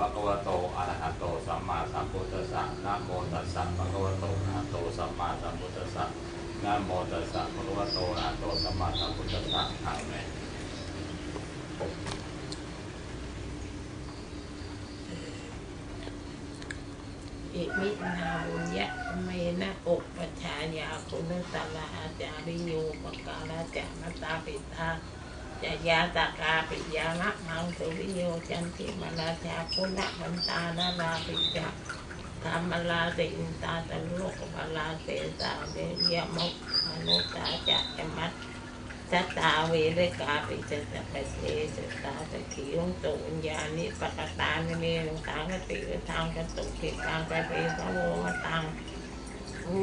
ภะคะวะโตอะระหะโตสัมมาสัมพุทธัสสะนะโมตัสสะภะคะวะโตอะระหะโตสัมมาสัมพุทธัสสะนะโมตัสสะภะคะวะโตอะระหะโตสัมมาสัมพุทธัสสะอาเมนอิมินาบุญยะเมนะอุปชฌายาคุณสลาจาริโยปการะจามตาปิตา จายาตากาปิยานะมังสุริโยจันติมราชาคุณมันตานาลาปิจาธรรมลาเตอินตาตโลกบาลาเตสาเดียมุกอนุตาจะยมัตสัตตาเวรกาปิจตปเสสตาตะขียงตุญญานิปกตานิเมลทางกติทางกตุกิทางกะเปสโวมตัง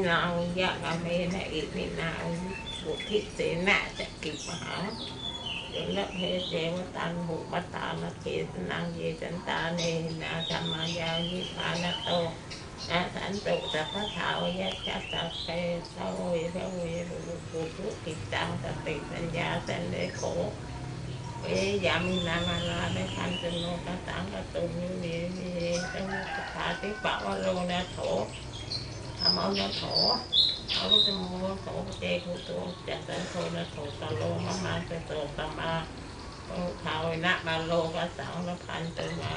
นางยะกะเมนะอิมินาบุทิเสนะจะกิมหา เจละเพเจวตันหุปตาลเกสนังเยจันตาเนนาธรรมายานิพานโตอาสันตุสัพพะทาวยะจัสสะเปสะเวทะเวรุปุถุติตังสติสัญญาสันเลโกเวยามินามาลาในคันจโนกตังกตุมิเมมิเรตังสถาติปะวะโลนะโถธรรมเอานะโถ เอาลูกจมูกโถเจกุโตจัตตันโทนะโถตะโลมะมาจะโตตะมาโอทาวินะมาโลกสังละพันตุมา